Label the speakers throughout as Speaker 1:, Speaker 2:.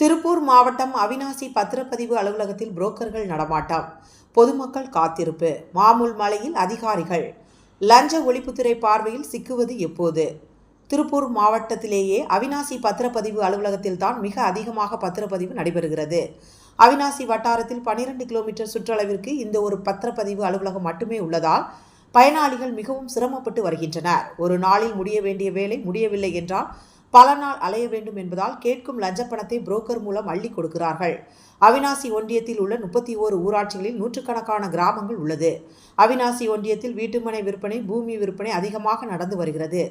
Speaker 1: திருப்பூர் மாவட்டம் அவினாசி பத்திரப்பதிவு அலுவலகத்தில் புரோக்கர்கள் நடமாட்டம். பொதுமக்கள் காத்திருப்பு. மாமூல் மலையில் அதிகாரிகள். லஞ்ச ஒழிப்புத்துறை பார்வையில் சிக்குவது எப்போது? திருப்பூர் மாவட்டத்திலேயே அவினாசி பத்திரப்பதிவு அலுவலகத்தில் தான் மிக அதிகமாக பத்திரப்பதிவு நடைபெறுகிறது. அவினாசி வட்டாரத்தில் 12 கிலோமீட்டர் சுற்றளவிற்கு இந்த ஒரு பத்திரப்பதிவு அலுவலகம் மட்டுமே உள்ளதால் பயனாளிகள் மிகவும் சிரமப்பட்டு வருகின்றனர். ஒரு நாளில் முடிய வேண்டிய வேலை முடியவில்லை என்றால் பல நாள் அலைய வேண்டும் என்பதால் கேட்கும் லஞ்சப்பணத்தை புரோக்கர் மூலம் அள்ளி கொடுக்கிறார்கள். அவினாசி ஒன்றியத்தில் உள்ள முப்பத்தி ஓரு ஊராட்சிகளில் நூற்றுக்கணக்கான கிராமங்கள் உள்ளது. அவினாசி ஒன்றியத்தில் வீட்டுமனை விற்பனை பூமி விற்பனை அதிகமாக நடந்து வருகிறது.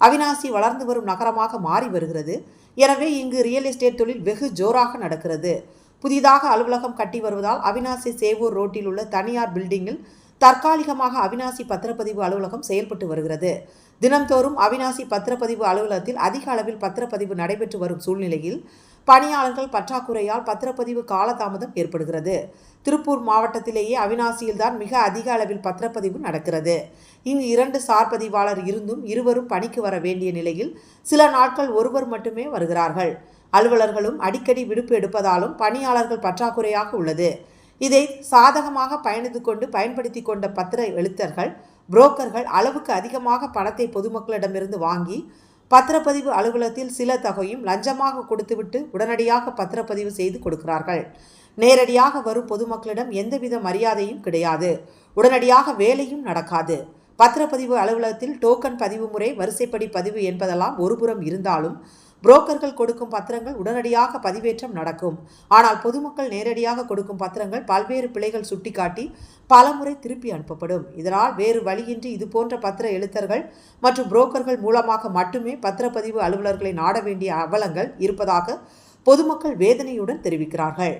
Speaker 1: அவினாசி வளர்ந்து வரும் நகரமாக மாறி வருகிறது. எனவே இங்கு ரியல் எஸ்டேட் தொழில் வெகு ஜோராக நடக்கிறது. புதிதாக அலுவலகம் கட்டி வருவதால் அவினாசி சேவூர் ரோட்டில் உள்ள தனியார் பில்டிங்கில் தற்காலிகமாக அவினாசி பத்திரப்பதிவு அலுவலகம் செயல்பட்டு வருகிறது. தினம்தோறும் அவினாசி பத்திரப்பதிவு அலுவலகத்தில் அதிக அளவில் பத்திரப்பதிவு நடைபெற்று வரும் சூழ்நிலையில் பணியாளர்கள் பற்றாக்குறையால் பத்திரப்பதிவு காலதாமதம் ஏற்படுகிறது. திருப்பூர் மாவட்டத்திலேயே அவினாசியில்தான் மிக அதிக அளவில் பத்திரப்பதிவு நடக்கிறது. இங்கு இரண்டு சார் பதிவாளர் இருந்தும் இருவரும் பணிக்கு வர வேண்டிய நிலையில் சில நாட்கள் ஒருவர் மட்டுமே வருகிறார்கள். அலுவலர்களும் அடிக்கடி விடுப்பு எடுப்பதாலும் பணியாளர்கள் பற்றாக்குறையாக உள்ளது. இதை சாதகமாக பயணித்து கொண்டு பயன்படுத்தி கொண்ட பத்திர எழுத்தர்கள் புரோக்கர்கள் அளவுக்கு அதிகமாக பணத்தை பொதுமக்களிடமிருந்து வாங்கி பத்திரப்பதிவு அலுவலகத்தில் சில தொகையும் லஞ்சமாக கொடுத்துவிட்டு உடனடியாக பத்திரப்பதிவு செய்து கொடுக்கிறார்கள். நேரடியாக வரும் பொதுமக்களிடம் எந்தவித மரியாதையும் கிடையாது. உடனடியாக வேலையும் நடக்காது. பத்திரப்பதிவு அலுவலகத்தில் டோக்கன் பதிவு முறை வரிசைப்படி பதிவு என்பதெல்லாம் ஒருபுறம் இருந்தாலும் புரோக்கர்கள் கொடுக்கும் பத்திரங்கள் உடனடியாக பதிவேற்றம் நடக்கும். ஆனால் பொதுமக்கள் நேரடியாக கொடுக்கும் பத்திரங்கள் பல்வேறு பிழைகள் சுட்டிக்காட்டி பலமுறை திருப்பி அனுப்பப்படும். இதனால் வேறு வழியின்றி இதுபோன்ற பத்திர எழுத்தர்கள் மற்றும் புரோக்கர்கள் மூலமாக மட்டுமே பத்திரப்பதிவு அலுவலர்களை நாட வேண்டிய அவலங்கள் இருப்பதாக பொதுமக்கள் வேதனையுடன் தெரிவிக்கிறார்கள்.